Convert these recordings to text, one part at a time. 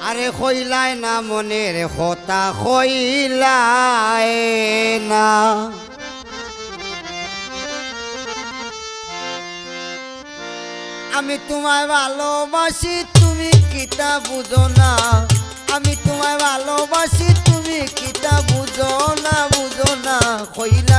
আরে কইলায় না মনের কথা কইলায় না। আমি তোমায় ভালোবাসি, তুমি কিতা বুঝো না। আমি তোমায় ভালোবাসি, তুমি কিতা বুঝো না বুঝো না কইলায়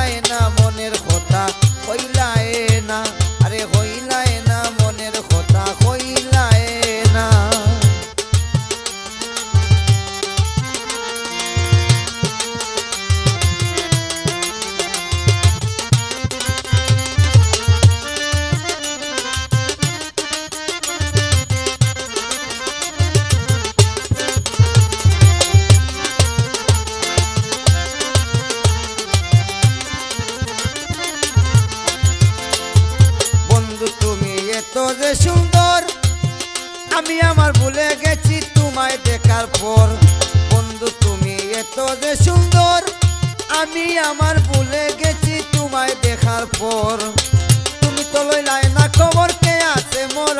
যে সুন্দর, আমি আমার ভুলে গেছি তোমায় দেখার পর। বন্ধু, তুমি এত যে সুন্দর, আমি আমার ভুলে গেছি তোমায় দেখার পর। তুমি তো লইলাই না খবর, কে আছে মোর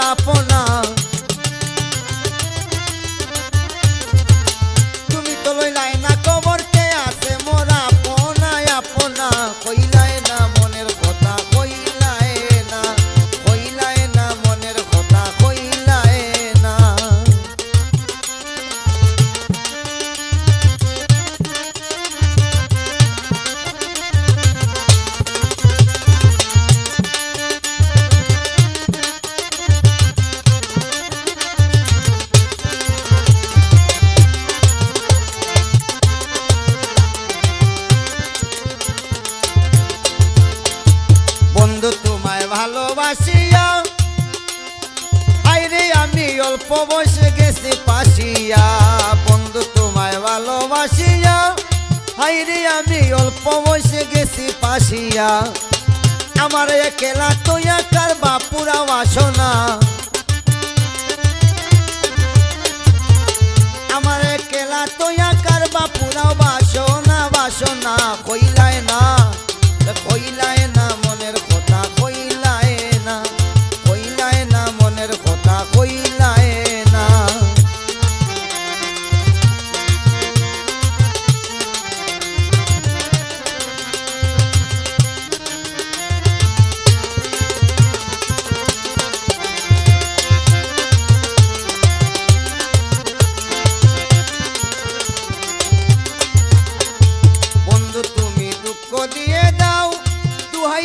অল্প বয়সে গেছি পাশিয়া। বন্ধু তোমায় ভালোবাসিয়া। হাইরে আমি অল্প বয়সে গেছি পাশিয়া। আমার একেলা তো একার বাপুরা বাসনা। আমার একেলা তো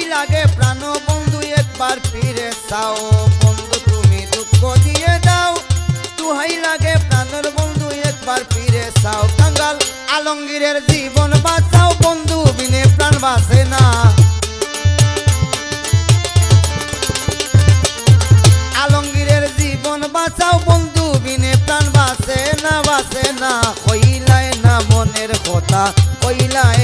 দুহাই লাগে। প্রাণ বন্ধু একবার ফিরে চাও। বন্ধু, তুমি দুঃখ দিয়ে দাও। দুহাই লাগে, প্রাণের বন্ধু একবার ফিরে চাও। কাঙ্গাল আলমগীরের জীবন বাঁচাও। বন্ধু, বিনে প্রাণ বাঁচে না। আলমগীরের জীবন বাঁচাও। বন্ধু, বিনে প্রাণ বাঁচে না বাঁচে না। কইলায় না মনের কথা, কইলায়